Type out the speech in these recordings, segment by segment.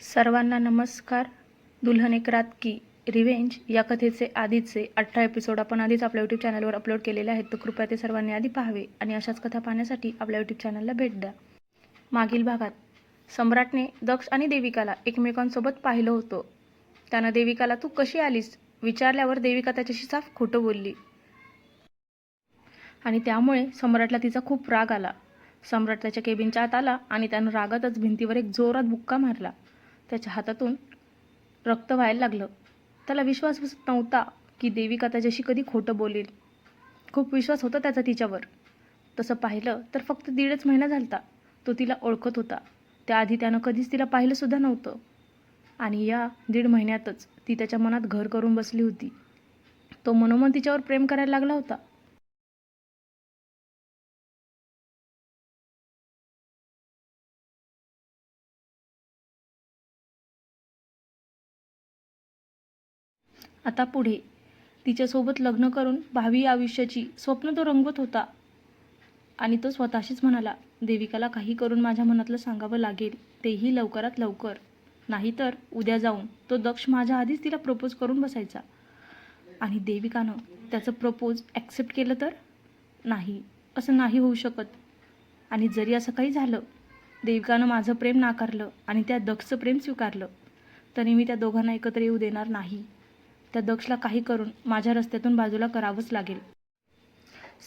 सर्वांना नमस्कार. दुल्हन एक रात की रिव्हेंज या कथेचे आधीचे अठरा एपिसोड आपण आधीच आपल्या यूट्यूब चॅनलवर अपलोड केलेले आहेत. तर कृपया ते सर्वांनी आधी पाहावे आणि अशाच कथा पाहण्यासाठी आपल्या यूट्यूब चॅनलला भेट द्या. मागील भागात सम्राटने दक्ष आणि देविकाला एकमेकांसोबत पाहिलं होतं. त्यानं देविकाला तू कशी आलीस? विचारल्यावर देविका त्याच्याशी साफ खोटं बोलली. आणि त्यामुळे सम्राटला तिचा खूप राग आला. सम्राट त्याच्या केबिनच्या आत आला आणि त्यानं रागातच भिंतीवर एक जोरात बुक्का मारला. त्याच्या हातातून रक्त व्हायला लागलं. त्याला विश्वास बसत नव्हता की देविका त्याच्याशी कधी खोटं बोलेल. खूप विश्वास होता त्याचा तिच्यावर. तसं पाहिलं तर फक्त दीडच महिना झालता. तो तिला ओळखत होता. त्याआधी त्यानं कधीच तिला पाहिलंसुद्धा नव्हतं. आणि या दीड महिन्यातच ती त्याच्या मनात घर करून बसली होती. तो मनोमन तिच्यावर प्रेम करायला लागला होता. आता पुढे. तिच्यासोबत लग्न करून भावी आयुष्याची स्वप्न तो रंगवत होता. आणि तो स्वतःशीच म्हणाला देविकाला काही करून माझ्या मनातलं सांगावं लागेल. तेही लवकरात लवकर. नाहीतर उद्या जाऊन तो दक्ष माझ्या आधीच तिला प्रपोज करून बसायचा. आणि देविकानं त्याचं प्रपोज ॲक्सेप्ट केलं तर? नाही. असं नाही होऊ शकत. आणि जरी असं काही झालं देविकानं माझं प्रेम नाकारलं आणि त्या दक्षचं प्रेम स्वीकारलं तरी मी त्या दोघांना एकत्र येऊ देणार नाही. त्या दक्षला काही करून माझ्या रस्त्यातून बाजूला करावंच लागेल.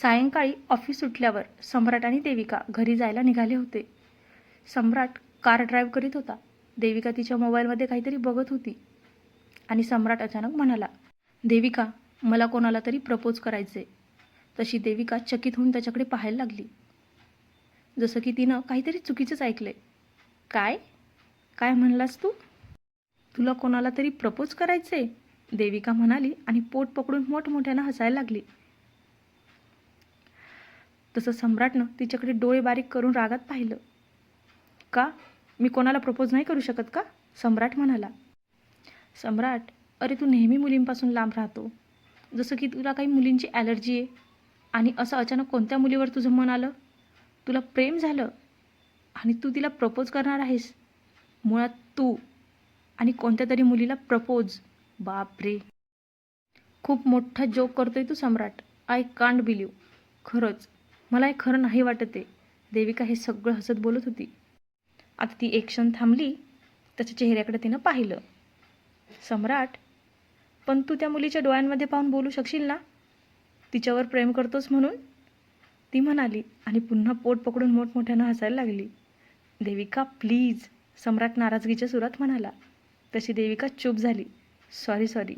सायंकाळी ऑफिस सुटल्यावर सम्राट आणि देविका घरी जायला निघाले होते. सम्राट कार ड्राईव्ह करीत होता. देविका तिच्या मोबाईलमध्ये काहीतरी बघत होती. आणि सम्राट अचानक म्हणाला देविका मला कोणाला तरी प्रपोज करायचे तशी देविका चकित होऊन त्याच्याकडे पाहायला लागली. जसं की तिनं काहीतरी चुकीचंच ऐकलंय. काय? काय म्हणलास तू? तुला कोणाला तरी प्रपोज करायचे देविका म्हणाली आणि पोट पकडून मोठमोठ्यानं हसायला लागली. तसं सम्राटनं तिच्याकडे डोळे बारीक करून रागात पाहिलं. का? मी कोणाला प्रपोज नाही करू शकत का? सम्राट म्हणाला. सम्राट अरे तू नेहमी मुलींपासून लांब राहतो. जसं की तुला काही मुलींची ॲलर्जी आहे. आणि असं अचानक कोणत्या मुलीवर तुझं मन आलं? तुला प्रेम झालं. आणि तू तिला प्रपोज करणार आहेस. मुळात तू आणि कोणत्या तरी मुलीला प्रपोज बापरे. खूप मोठा जोक करतोय तू सम्राट. आय कांट बिलीव खरंच. मला हे खरं नाही वाटत आहे. देविका हे सगळं हसत बोलत होती. आता ती एक क्षण थांबली. त्याच्या चेहऱ्याकडे तिनं पाहिलं. सम्राट पण तू त्या मुलीच्या डोळ्यांमध्ये पाहून बोलू शकशील ना? तिच्यावर प्रेम करतोस म्हणून? ती म्हणाली आणि पुन्हा पोट पकडून मोठमोठ्यानं हसायला लागली. देविका प्लीज सम्राट नाराजगीच्या सुरात म्हणाला. तशी देविका चूप झाली. सॉरी सॉरी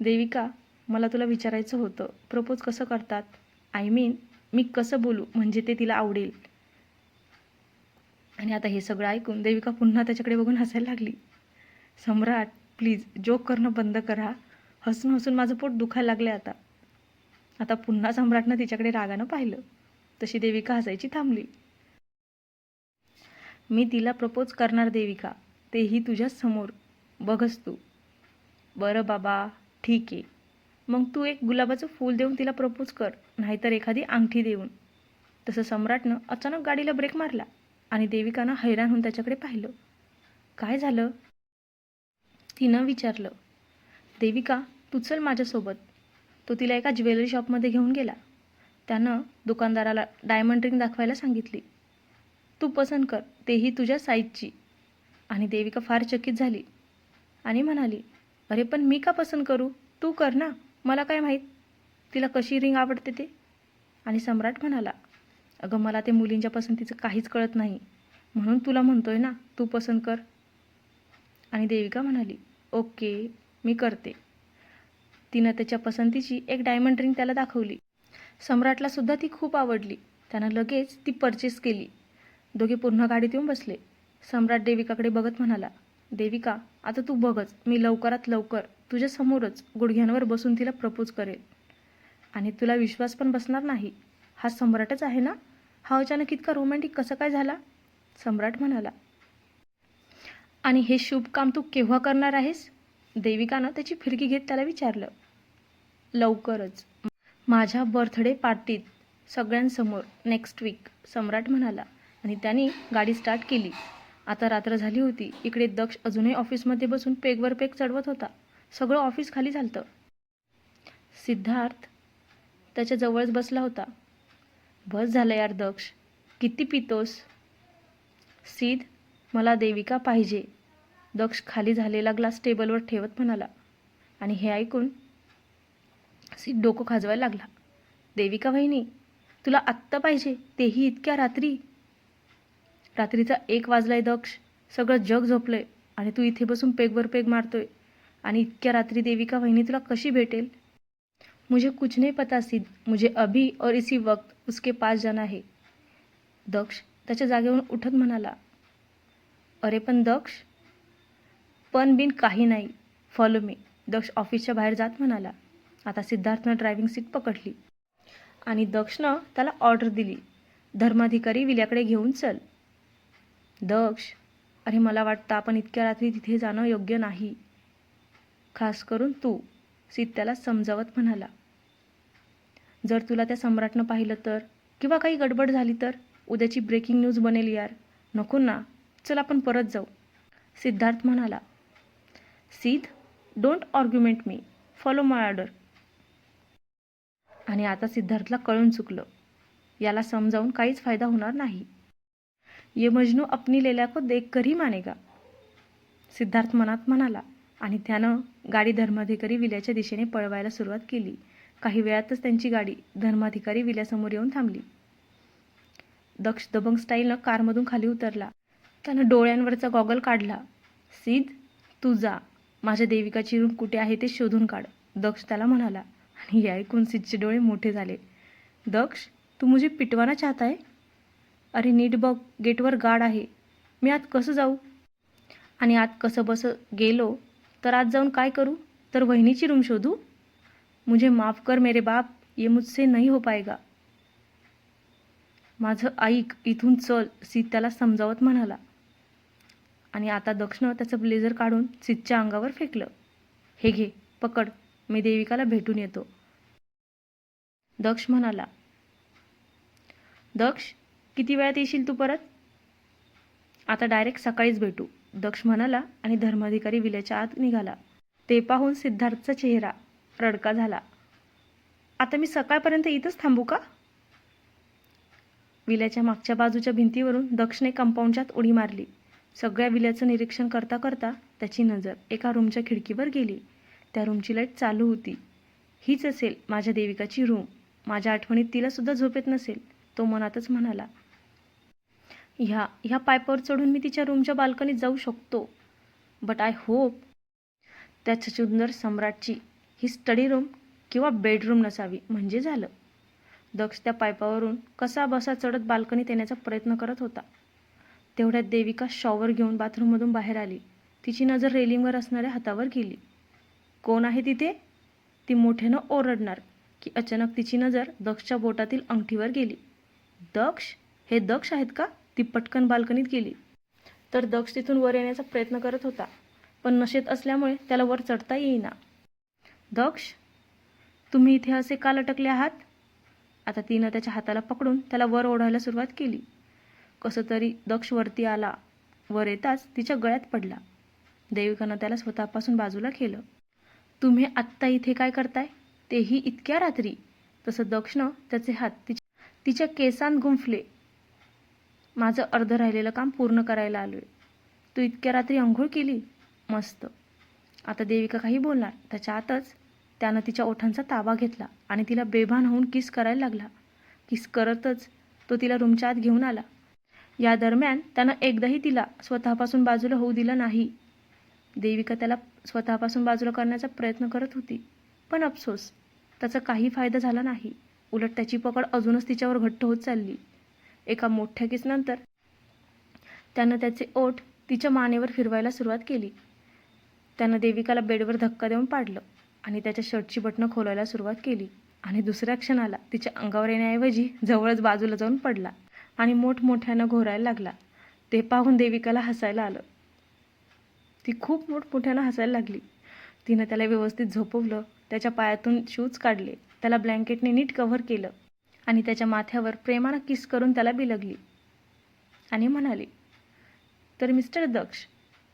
देविका मला तुला विचारायचं होतं. प्रपोज कसं करतात? आय मीन मी कसं बोलू? म्हणजे ते तिला आवडेल. आणि आता हे सगळं ऐकून देविका पुन्हा त्याच्याकडे बघून हसायला लागली. सम्राट प्लीज जोक करणं बंद करा. हसून हसून माझं पोट दुखायला लागलं आता. आता पुन्हा सम्राटनं तिच्याकडे रागानं पाहिलं. तशी देविका हसायची थांबली. मी तिला प्रपोज करणार देविका. तेही तुझ्याच समोर. बघच तू. बरं बाबा ठीक. आहे मग तू एक गुलाबाचं फूल देऊन तिला प्रपोज कर नाहीतर एखादी अंगठी देऊन. तसं सम्राटनं अचानक गाडीला ब्रेक मारला आणि देविकानं हैराण होऊन त्याच्याकडे पाहिलं. काय झालं? तिनं विचारलं देविका तू चल माझ्यासोबत. तो तिला एका ज्वेलरी शॉपमध्ये घेऊन गेला. त्यानं दुकानदाराला डायमंड रिंग दाखवायला सांगितली. तू पसंत कर तेही तुझ्या साईजची आणि देविका फार चकित झाली. आणि म्हणाली अरे पण मी का पसंत करू? तू कर ना मला काय माहीत? तिला कशी रिंग आवडते ते? आणि सम्राट म्हणाला अगं मला ते मुलींच्या पसंतीचं काहीच कळत नाही. म्हणून तुला म्हणतोय ना तू पसंत कर. आणि देविका म्हणाली ओके मी करते. तिनं त्याच्या पसंतीची एक डायमंड रिंग त्याला दाखवली. सम्राटला सुद्धा ती खूप आवडली. त्यानं लगेच ती परचेस केली. दोघे पूर्ण गाडीत येऊन बसले. सम्राट देविकाकडे बघत म्हणाला देविका आता तू बघच मी लवकरात लवकर तुझ्या समोरच गुडघ्यांवर बसून तिला प्रपोज करेल. आणि तुला विश्वास पण बसणार नाही. हा सम्राटच आहे ना? हा अचानक इतका रोमॅन्टिक कसं काय झाला? सम्राट म्हणाला आणि हे शुभ काम तू केव्हा करणार आहेस? देविकानं त्याची फिरकी घेत त्याला विचारलं लवकरच. माझ्या बर्थडे पार्टीत सगळ्यांसमोर नेक्स्ट वीक सम्राट म्हणाला आणि त्याने गाडी स्टार्ट केली. आता रात्र झाली होती. इकडे दक्ष अजूनही ऑफिसमध्ये बसून पेगवर पेग चढवत होता. सगळं ऑफिस खाली झालतं. सिद्धार्थ त्याच्या जवळच बसला होता. बस झालं यार दक्ष. किती पितोस? सिद मला देविका पाहिजे. दक्ष खाली झालेला ग्लास टेबलवर ठेवत म्हणाला. आणि हे ऐकून सिद डोकं खाजवायला लागला. देविका वहिनी तुला आत्ता पाहिजे तेही इतक्या रात्री. रात्रीचा एक वाजलाय दक्ष. सगळं जग झोपलंय आणि तू इथे बसून पेगवर पेग मारतोय. आणि इतक्या रात्री देविका वहिनी तुला कशी भेटेल? मुझे कुछ नहीं पता सिद्ध. मुझे अभी और इसी वक्त उसके पास जाना है. दक्ष त्याच्या जागेवरून उठत म्हणाला अरे पण दक्ष पण बिन काही नाही. फॉलो मी दक्ष ऑफिसच्या बाहेर जात म्हणाला. आता सिद्धार्थनं ड्रायव्हिंग सीट पकडली. आणि दक्षनं त्याला ऑर्डर दिली. धर्माधिकारी विल्याकडे घेऊन चल. दक्ष. अरे मला वाटतं आपण इतक्या रात्री तिथे जाणं योग्य नाही. खास करून तू सीत त्याला समजावत म्हणाला. जर तुला त्या सम्राटनं पाहिलं तर किंवा काही गडबड झाली तर उद्याची ब्रेकिंग न्यूज बनेल यार. नको ना. चल आपण परत जाऊ. सिद्धार्थ म्हणाला. सीध डोंट ऑर्ग्युमेंट मी फॉलो माय ऑर्डर आणि आता सिद्धार्थला कळून चुकलं. याला समजावून काहीच फायदा होणार नाही. ये मजनू अपनी लेल्या को देख कर ही मानेगा. सिद्धार्थ मनात म्हणाला आणि त्यानं गाडी धर्माधिकारी विल्याच्या दिशेने पळवायला सुरुवात केली. काही वेळातच त्यांची गाडी धर्माधिकारी विल्यासमोर येऊन थांबली. दक्ष दबंग स्टाईलनं कारमधून खाली उतरला. त्यानं डोळ्यांवरचा गॉगल काढला. सीद तू जा. माझ्या देविकाची रूम कुठे आहे ते शोधून काढ. दक्ष त्याला म्हणाला आणि हे ऐकून सिदचे डोळे मोठे झाले. दक्ष तू मुझे पिटवाना चाहता है अरे नीट बघ गेटवर गाड आहे. मी आत कसं जाऊ? आणि आत कसं बसं गेलो तर आज जाऊन काय करू? तर वहिनीची रूम शोधू? मुझे माफ कर मेरे बाप ये मुझसे नाही हो पाएगा. माझं ऐक इथून चल सीत त्याला समजावत म्हणाला. आणि आता दक्षिण त्याचं ब्लेझर काढून सीतच्या अंगावर फेकलं. हे घे पकड मी देविकाला भेटून येतो. दक्ष म्हणाला दक्ष किती वेळात येशील तू परत? आता डायरेक्ट सकाळीच भेटू. दक्ष म्हणाला आणि धर्माधिकारी विल्याच्या आत निघाला. ते पाहून सिद्धार्थचा चेहरा रडका झाला. आता मी सकाळपर्यंत इथंच थांबू का? विल्याच्या मागच्या बाजूच्या भिंतीवरून दक्षने कंपाऊंडच्यात उडी मारली. सगळ्या विल्याचं निरीक्षण करता करता त्याची नजर एका रूमच्या खिडकीवर गेली. त्या रूमची लाइट चालू होती. हीच असेल माझ्या देविकाची रूम माझ्या आठवणीत तिला सुद्धा झोपेत नसेल तो मनातच म्हणाला. ह्या ह्या पायपावर चढून मी तिच्या रूमच्या बाल्कनीत जाऊ शकतो. बट आय होप त्या सुंदर सम्राटची ही स्टडी रूम किंवा बेडरूम नसावी. म्हणजे झालं. दक्ष त्या पायपावरून कसा बसा चढत बाल्कनीत येण्याचा प्रयत्न करत होता. तेवढ्यात देविका शॉवर घेऊन बाथरूममधून बाहेर आली. तिची नजर रेलिंगवर असणाऱ्या हातावर गेली. कोण आहे तिथे? ती मोठ्यानं ओरडणार की अचानक तिची नजर दक्षच्या बोटातील अंगठीवर गेली. दक्ष? हे दक्ष आहेत का? ती पटकन बाल्कनीत गेली. तर दक्ष तिथून वर येण्याचा प्रयत्न करत होता पण नशेत असल्यामुळे त्याला वर चढता येईना. दक्ष तुम्ही इथे असे का लटकले आहात? आता तिनं त्याच्या हाताला पकडून त्याला वर ओढायला सुरुवात केली. कसं तरी दक्ष वरती आला. वर येताच तिच्या गळ्यात पडला. देविकानं त्याला स्वतःपासून बाजूला केलं. तुम्ही आत्ता इथे काय करताय? तेही इतक्या रात्री. तसं दक्षनं त्याचे हात तिच्या तिच्या केसांत गुंफले. माझं अर्ध राहिलेलं काम पूर्ण करायला आलो आहे तू इतक्या रात्री आंघोळ केली? मस्त. आता देविका काही बोलणार. त्याच्या आतच त्यानं तिच्या ओठांचा ताबा घेतला आणि तिला बेभान होऊन किस करायला लागला. किस करतच तो तिला रूमच्या आत घेऊन आला. या दरम्यान त्यानं एकदाही तिला स्वतःपासून बाजूला होऊ दिलं नाही. देविका त्याला स्वतःपासून बाजूला करण्याचा प्रयत्न करत होती. पण अफसोस त्याचा काही फायदा झाला नाही. उलट त्याची पकड अजूनच तिच्यावर घट्ट होत चालली. एका मोठ्या किसनंतर त्यानं त्याचे ओठ तिच्या मानेवर फिरवायला सुरुवात केली. त्यानं देविकाला बेडवर धक्का देऊन पाडलं आणि त्याच्या शर्टची बटणं खोलायला सुरुवात केली आणि दुसऱ्या क्षणाला तिच्या अंगावर येण्याऐवजी जवळच बाजूला जाऊन पडला आणि मोठमोठ्यानं घोरायला लागला. ते पाहून देविकाला हसायला आलं. ती खूप मोठमोठ्यानं हसायला लागली. तिनं त्याला व्यवस्थित झोपवलं त्याच्या पायातून शूज काढले त्याला ब्लँकेटने नीट कव्हर केलं आणि त्याच्या माथ्यावर प्रेमानं किस करून त्याला बिलगली. आणि म्हणाली तर मिस्टर दक्ष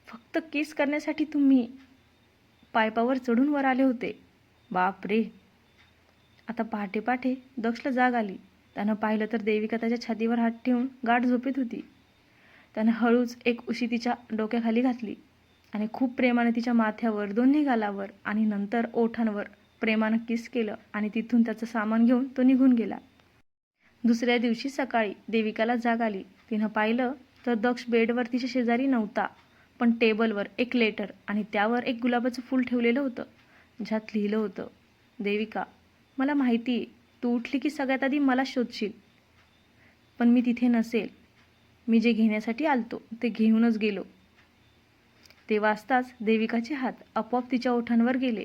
फक्त किस करण्यासाठी तुम्ही पायपावर चढून वर आले होते. बाप रे. आता पहाटे पहाटे दक्षला जाग आली. त्यानं पाहिलं तर देविका त्याच्या छातीवर हात ठेवून गाठ झोपेत होती. त्यानं हळूच एक उशी तिच्या डोक्याखाली घातली आणि खूप प्रेमाने तिच्या माथ्यावर दोन्ही गालावर आणि नंतर ओठांवर प्रेमानं किस केलं आणि तिथून त्याचं सामान घेऊन तो निघून गेला. दुसऱ्या दिवशी सकाळी देविकाला जाग आली. तिनं पाहिलं तर दक्ष बेडवर तिच्या शेजारी नव्हता पण टेबलवर एक लेटर आणि त्यावर एक गुलाबाचं फूल ठेवलेलं होतं. ज्यात लिहिलं होतं देविका मला माहिती आहे तू उठली की सगळ्यात आधी मला शोधशील. पण मी तिथे नसेल. मी जे घेण्यासाठी आलतो ते घेऊनच गेलो. ते वाचताच देविकाचे हात आपोआप तिच्या ओठांवर गेले.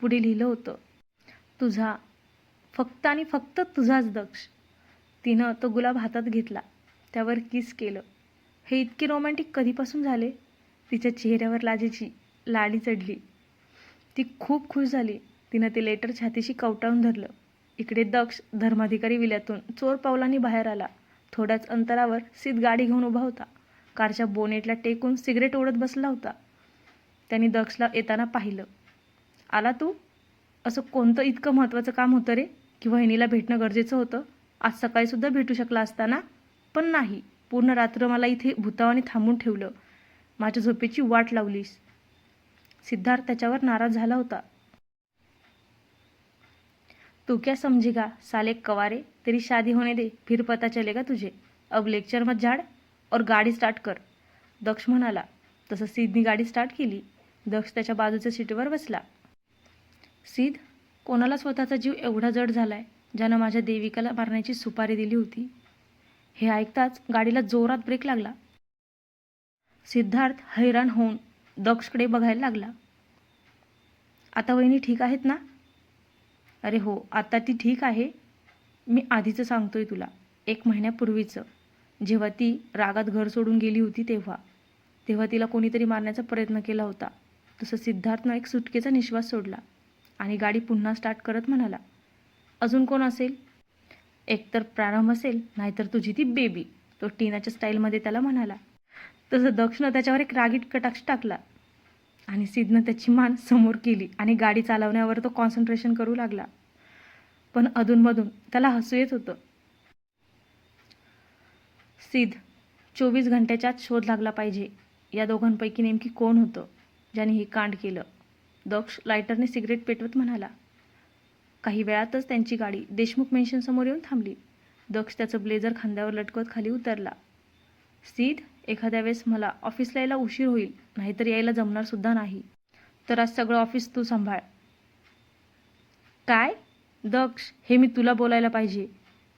पुढे लिहिलं होतं तुझा फक्त आणि फक्त तुझाच दक्ष. तिनं तो गुलाब हातात घेतला. त्यावर किस केलं. हे इतके रोमॅन्टिक कधीपासून झाले? तिच्या चेहऱ्यावर लाजेची लाडी चढली. ती खूप खुश झाली. तिनं ते लेटर छातीशी कवटाळून धरलं. इकडे दक्ष धर्माधिकारी विल्यातून चोर पावलांनी बाहेर आला. थोड्याच अंतरावर सीत गाडी घेऊन उभा होता. कारच्या बोनेटला टेकून सिगरेट ओढत बसला होता. त्यांनी दक्षला येताना पाहिलं. आला तू? असं कोणतं इतकं महत्त्वाचं काम होतं रे? की वहिनीला भेटणं गरजेचं होतं? आज सकाळीसुद्धा भेटू शकला असताना पण नाही. पूर्ण रात्र मला इथे भूतावाने थांबून ठेवलं. माझ्या झोपेची वाट लावलीस. सिद्धार्थ त्याच्यावर नाराज झाला होता. तू क्या समझेगा साले कवारे तेरी शादी होने दे फिर पता चलेगा तुझे. अब लेक्चर मत झाड और गाडी स्टार्ट कर. दक्ष म्हणाला तसं सिद्धनी गाडी स्टार्ट केली. दक्ष त्याच्या बाजूच्या सीटवर बसला. सिद्ध कोणाला स्वतःचा जीव एवढा जड झालाय? ज्यानं माझ्या देविकाला मारण्याची सुपारी दिली होती. हे ऐकताच गाडीला जोरात ब्रेक लागला. सिद्धार्थ हैराण होऊन दक्षकडे बघायला लागला. आता वहिनी ठीक आहेत ना? अरे हो आता ती ठीक आहे. मी आधीचं सांगतोय तुला. एक महिन्यापूर्वीचं. जेव्हा ती रागात घर सोडून गेली होती तेव्हा. तेव्हा तिला कोणीतरी मारण्याचा प्रयत्न केला होता. तसं सिद्धार्थनं एक सुटकेचा निश्वास सोडला आणि गाडी पुन्हा स्टार्ट करत म्हणाला अजून कोण असेल? एकतर प्रारंभ असेल नाहीतर तुझी ती बेबी तो टीनाच्या स्टाईलमध्ये त्याला म्हणाला. तसं दक्षनं त्याच्यावर एक रागीट कटाक्ष टाकला. आणि सिद्धनं त्याची मान समोर केली आणि गाडी चालवण्यावर तो कॉन्सन्ट्रेशन करू लागला. पण अधूनमधून त्याला हसू येत होतं. सिद्ध चोवीस घंट्याच्या आत शोध लागला पाहिजे. या दोघांपैकी नेमकी कोण होतं? ज्याने हे कांड केलं. दक्ष लायटरने सिगरेट पेटवत म्हणाला काही वेळातच त्यांची गाडी देशमुख मेन्शनसमोर येऊन थांबली. दक्ष त्याचं ब्लेझर खांद्यावर लटकवत खाली उतरला. सीध एखाद्या वेळेस मला ऑफिसला यायला उशीर होईल नाहीतर यायला जमणार सुद्धा नाही. तर आज सगळं ऑफिस तू सांभाळ. काय? दक्ष हे मी तुला बोलायला पाहिजे.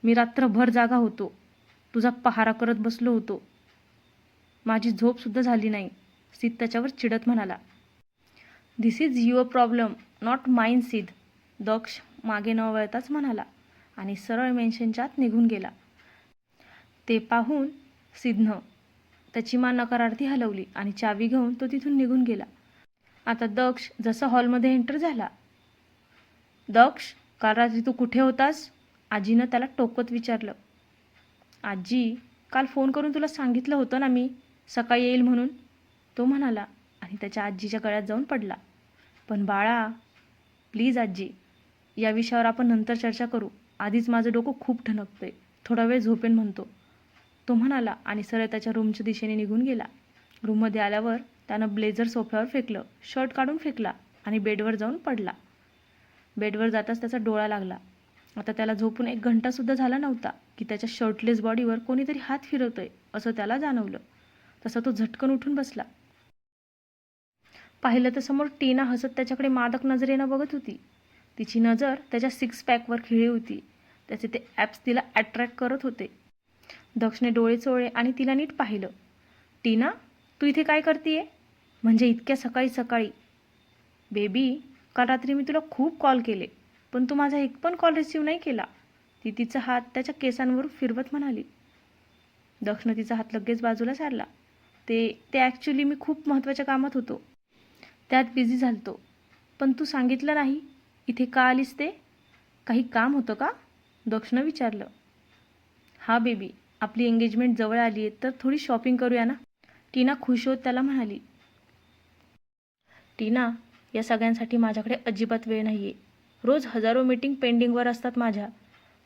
मी रात्रभर जागा होतो. तुझा पहारा करत बसलो होतो. माझी झोपसुद्धा झाली नाही. सिद्ध त्याच्यावर चिडत म्हणाला. This is your problem not mine Siddh Daksh मागे न वळताच म्हणाला आणि सरळ मेन्शनच्या आत निघून गेला. ते पाहून सिद्धनं त्याची मान नकारार्थी हलवली आणि चावी घेऊन तो तिथून निघून गेला. आता दक्ष जसं हॉलमध्ये एंटर झाला. दक्ष काल रात्री तू कुठे होतास? आजीनं त्याला टोकत विचारलं. आजी काल फोन करून तुला सांगितलं होतं ना मी सकाळी येईल म्हणून? तो म्हणाला आणि त्याच्या आजीच्या गळ्यात जाऊन पडला. पण बाळा प्लीज आजी या विषयावर आपण नंतर चर्चा करू. आधीच माझं डोकं खूप ठणकतंय. थोडा वेळ झोपेन म्हणतो. तो म्हणाला आणि सरळ त्याच्या रूमच्या दिशेने निघून गेला. रूममध्ये आल्यावर त्यानं ब्लेझर सोफ्यावर फेकलं शर्ट काढून फेकला आणि बेडवर जाऊन पडला. बेडवर जाताच त्याचा डोळा लागला. आता त्याला झोपून एक घंटासुद्धा झाला नव्हता की त्याच्या शर्टलेस बॉडीवर कोणीतरी हात फिरवतोय असं त्याला जाणवलं. तसा तो झटकन उठून बसला. पाहिलं तर समोर टीना हसत त्याच्याकडे मादक नजरेनं बघत होती. तिची नजर त्याच्या सिक्स पॅकवर खिळी होती. त्याचे ते ॲप्स तिला अट्रॅक्ट करत होते. दक्षने डोळे चोळे आणि तिला नीट पाहिलं. टीना तू इथे काय करतीये? म्हणजे इतक्या सकाळी सकाळी. बेबी काल रात्री मी तुला खूप कॉल केले पण तू माझा एक पण कॉल रिसीव नाही केला. ती तिचा हात त्याच्या केसांवर फिरवत म्हणाली. दक्षनं तिचा हात लगेच बाजूला सारला. ते ते ॲक्च्युली मी खूप महत्त्वाच्या कामात होतो. त्यात बिझी झालतो. पण तू सांगितलं नाही इथे का आलीस ते? काही काम होतं का? दक्षनं विचारलं. हा बेबी आपली एंगेजमेंट जवळ आली आहे तर थोडी शॉपिंग करूया ना? टीना खुश होत त्याला म्हणाली. टीना या सगळ्यांसाठी माझ्याकडे अजिबात वेळ नाही आहे रोज हजारो मीटिंग पेंडिंगवर असतात माझ्या.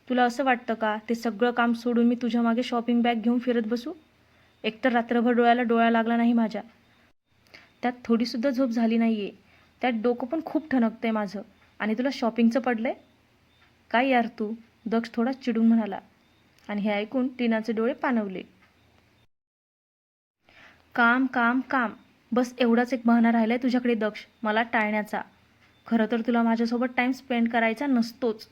तुला असं वाटतं का ते सगळं काम सोडून मी तुझ्या मागे शॉपिंग बॅग घेऊन फिरत बसू? एकतर रात्रभर डोळ्याला डोळा लागला नाही माझ्या. त्यात थोडीसुद्धा झोप झाली नाही आहे त्यात डोकं पण खूप ठणकतं आहे माझं. आणि तुला शॉपिंगचं पडलंय? काय यार तू? दक्ष थोडा चिडून म्हणाला. आणि हे ऐकून टीनाचे डोळे पाणवले काम काम काम. बस एवढाच एक बहाणा राहिलाय तुझ्याकडे दक्ष. मला टाळण्याचा. खरं तर तुला माझ्यासोबत टाईम स्पेंड करायचा नसतोच.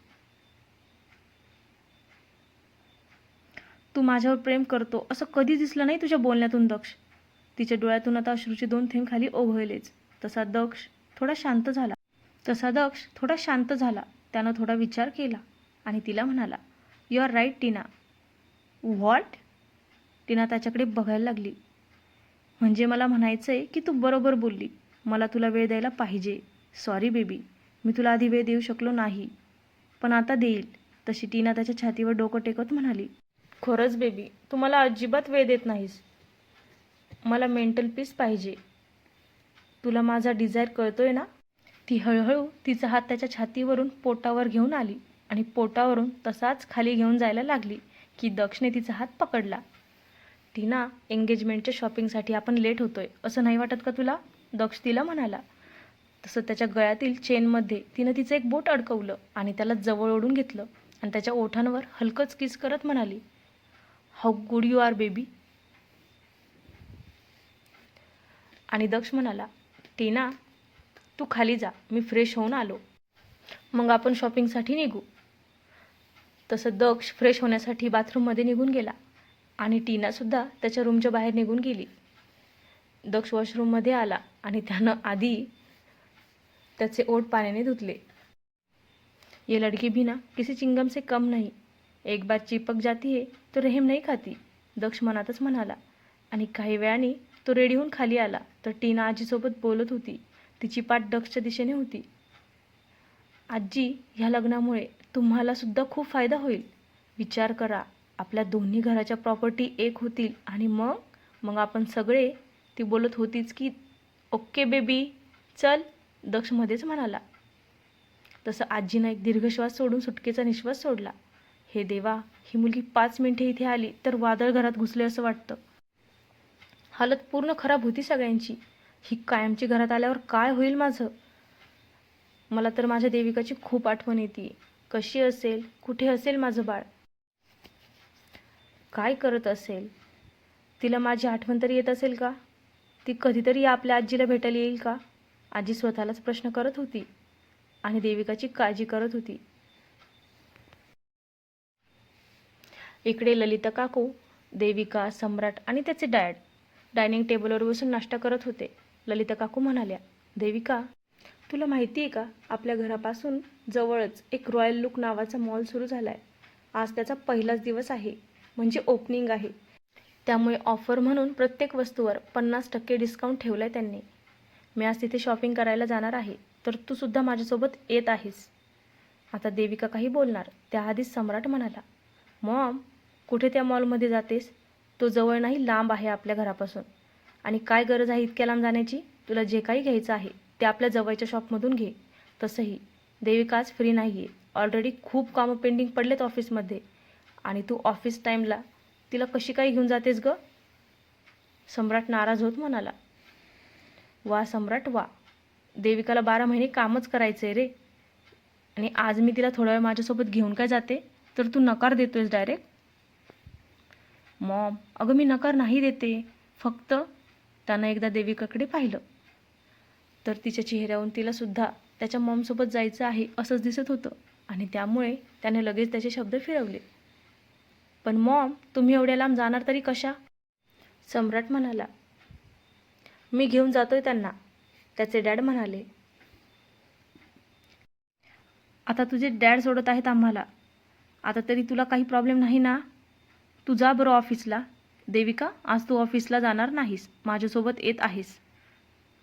तू माझ्यावर प्रेम करतो असं कधी दिसलं नाही तुझ्या बोलण्यातून दक्ष. तिच्या डोळ्यातून आता अश्रूचे दोन थेंब खाली ओघळलेच तसा दक्ष थोडा शांत झाला. तसा दक्ष थोडा शांत झाला. त्यानं थोडा विचार केला आणि तिला म्हणाला you are right Tina what Tina त्याच्याकडे बघायला लागली. म्हणजे मला म्हणायचं आहे की तू बरोबर बोलली. मला तुला वेळ द्यायला पाहिजे. सॉरी बेबी मी तुला आधी वेळ देऊ शकलो नाही. पण आता देईल. तशी टीना त्याच्या छातीवर डोकं टेकत म्हणाली खरंच बेबी तू मला अजिबात वेळ देत नाहीस. मला मेंटल पीस पाहिजे. तुला माझा डिझायर कळतोय ना? ती हळूहळू तिचा हात त्याच्या छातीवरून पोटावर घेऊन आली आणि पोटावरून तसाच खाली घेऊन जायला लागली की दक्षने तिचा हात पकडला. टीना एंगेजमेंटच्या शॉपिंगसाठी आपण लेट होतोय असं नाही वाटत का तुला? दक्ष तिला म्हणाला. तसं त्याच्या गळ्यातील चेनमध्ये तिनं तिचं एक बोट अडकवलं आणि त्याला जवळ ओढून घेतलं आणि त्याच्या ओठांवर हलकंच किस करत म्हणाली how good you are baby आणि दक्ष म्हणाला टीना तू खाली जा मी फ्रेश होऊन आलो. मग आपण शॉपिंगसाठी निघू. तसं दक्ष फ्रेश होण्यासाठी बाथरूममध्ये निघून गेला आणि टीनासुद्धा त्याच्या रूमच्या बाहेर निघून गेली. दक्ष वॉशरूममध्ये आला आणि त्यानं आधी त्याचे ओठ पाण्याने धुतले. ये लड़की भी ना किसी चिंगम से कम नहीं. एक बार चिपक जाती है तो रेहम नाही खाती. दक्ष मनातच म्हणाला. आणि काही वेळाने तो रेडी होऊन खाली आला. तर टीना आजीसोबत बोलत होती. तिची पाठ दक्ष दिशेने होती. आजी ह्या लग्नामुळे तुम्हालासुद्धा खूप फायदा होईल. विचार करा आपल्या दोन्ही घराच्या प्रॉपर्टी एक होतील आणि मग मग आपण सगळे ती बोलत होतीच की ओके बेबी चल दक्ष मध्येच म्हणाला. तसं आजीनं एक दीर्घश्वास सोडून सुटकेचा निश्वास सोडला. हे देवा ही मुलगी पाच मिनिटे इथे आली तर वादळ घरात घुसले असं वाटतं. हालत पूर्ण खराब होती सगळ्यांची. ही कायमची घरात आल्यावर काय होईल माझं? मला तर माझ्या देविकाची खूप आठवण येते. कशी असेल? कुठे असेल माझं बाळ? काय करत असेल? तिला माझी आठवण तरी येत असेल का? ती कधीतरी आपल्या आजीला भेटायला येईल का? आजी स्वतःलाच प्रश्न करत होती आणि देविकाची काळजी करत होती. इकडे ललिता काकू देविका सम्राट आणि त्याचे डॅड डायनिंग टेबलवर बसून नाश्ता करत होते. ललिता काकू म्हणाल्या देविका तुला माहिती आहे का आपल्या घरापासून जवळच एक रॉयल लुक नावाचा मॉल सुरू झाला आहे आज त्याचा पहिलाच दिवस आहे म्हणजे ओपनिंग आहे. त्यामुळे ऑफर म्हणून प्रत्येक वस्तूवर पन्नास टक्के डिस्काउंट ठेवला आहे त्यांनी. मी आज तिथे शॉपिंग करायला जाणार आहे तर तू सुद्धा माझ्यासोबत येत आहेस. आता देविका काही बोलणार त्याआधीच सम्राट म्हणाला मॉम कुठे त्या मॉलमध्ये जातेस? तो जवळ नाही लांब आहे आपल्या घरापासून. आणि काय गरज आहे इतक्या लांब जाण्याची? तुला जे काही घ्यायचं आहे ते आपल्या जवळच्या शॉपमधून घे. तसंही देविका आज फ्री नाही आहे ऑलरेडी खूप कामं पेंडिंग पडलेत ऑफिसमध्ये आणि तू ऑफिस टाईमला तिला कशी काही घेऊन जातेस ग? सम्राट नाराज होत म्हणाला. वा सम्राट वा. देविकाला बारा महिने कामच करायचं आहे रे. आणि आज मी तिला थोडा वेळ माझ्यासोबत घेऊन काय जाते? तर तू नकार देतोयस डायरेक्ट मॉम अगं मी नकार नाही देते. फक्त त्यानं एकदा देविकाकडे पाहिलं. तर तिच्या चेहऱ्यावरून तिलासुद्धा त्याच्या मॉमसोबत जायचं आहे असंच दिसत होतं आणि त्यामुळे त्याने लगेच त्याचे शब्द फिरवले. पण मॉम तुम्ही एवढ्या लांब जाणार तरी कशा? सम्राट म्हणाला. मी घेऊन जातोय त्यांना त्याचे डॅड म्हणाले. आता तुझे डॅड सोडत आहेत आम्हाला. आता तरी तुला काही प्रॉब्लेम नाही ना? तू जा बरं ऑफिसला. देविका आज तू ऑफिसला जाणार नाहीस. माझ्यासोबत येत आहेस.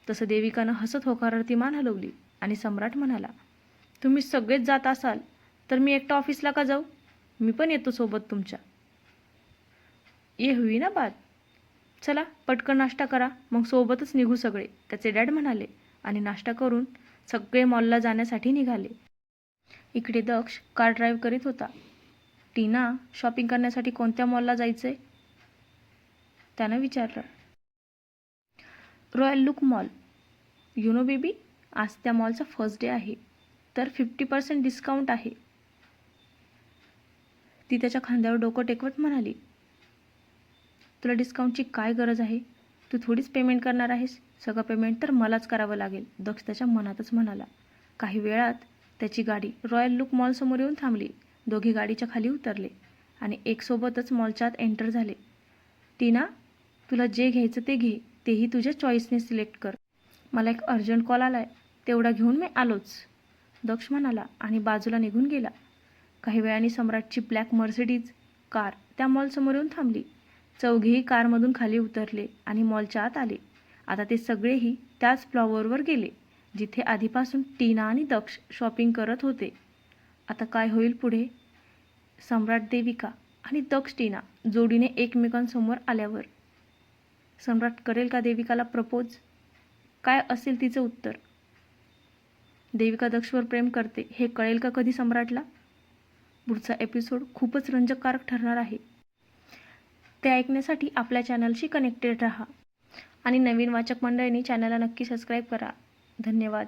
तसं देविकानं हसत होकारार्थी मान हलवली आणि सम्राट म्हणाला तुम्ही सगळेच जात असाल तर मी एकटा ऑफिसला का जाऊ? मी पण येतो सोबत तुमच्या. ये हुई ना बात चला पटकन नाश्ता करा. मग सोबतच निघू सगळे त्याचे डॅड म्हणाले आणि नाश्ता करून सगळे मॉलला जाण्यासाठी निघाले. इकडे दक्ष कार ड्राईव्ह करीत होता. टीना शॉपिंग करण्यासाठी कोणत्या मॉलला जायचं आहे त्यानं विचारलं royal look mall. You know baby आज त्या मॉलचा फर्स्ट डे आहे तर फिफ्टी पर्सेंट डिस्काउंट आहे. ती त्याच्या खांद्यावर डोकं टेकवत म्हणाली तुला डिस्काउंटची काय गरज आहे? तू थोडीच पेमेंट करणार आहेस. सगळं पेमेंट तर मलाच करावं लागेल दक्ष त्याच्या मनातच म्हणाला. काही वेळात त्याची गाडी रॉयल लुक मॉलसमोर येऊन थांबली. दोघे गाडीच्या खाली उतरले आणि एकसोबतच मॉलच्या आत एंटर झाले. टीना तुला जे घ्यायचं ते घे तेही तुझ्या चॉईसने सिलेक्ट कर. मला एक अर्जंट कॉल आला आहे तेवढा घेऊन मी आलोच. दक्ष म्हणाला आणि बाजूला निघून गेला. काही वेळाने सम्राटची ब्लॅक मर्सिडीज कार त्या मॉलसमोर येऊन थांबली. चौघेही कारमधून खाली उतरले आणि मॉलच्या आत आले. आता ते सगळेही त्याच फ्लॉवरवर गेले जिथे आधीपासून टीना आणि दक्ष शॉपिंग करत होते. आता काय होईल पुढे? सम्राट देविका आणि दक्ष टीना जोडीने एकमेकांसमोर आल्यावर सम्राट करेल का देविकाला प्रपोज. काय असेल तिचं उत्तर? देविका दक्षवर प्रेम करते. हे कळेल का कधी सम्राटला? पुढचा एपिसोड खूपच रंजककारक ठरणार आहे. ते ऐकण्यासाठी आपल्या चॅनलशी कनेक्टेड राहा. आणि नवीन वाचक मंडळींनी चॅनलला नक्की सबस्क्राईब करा. धन्यवाद.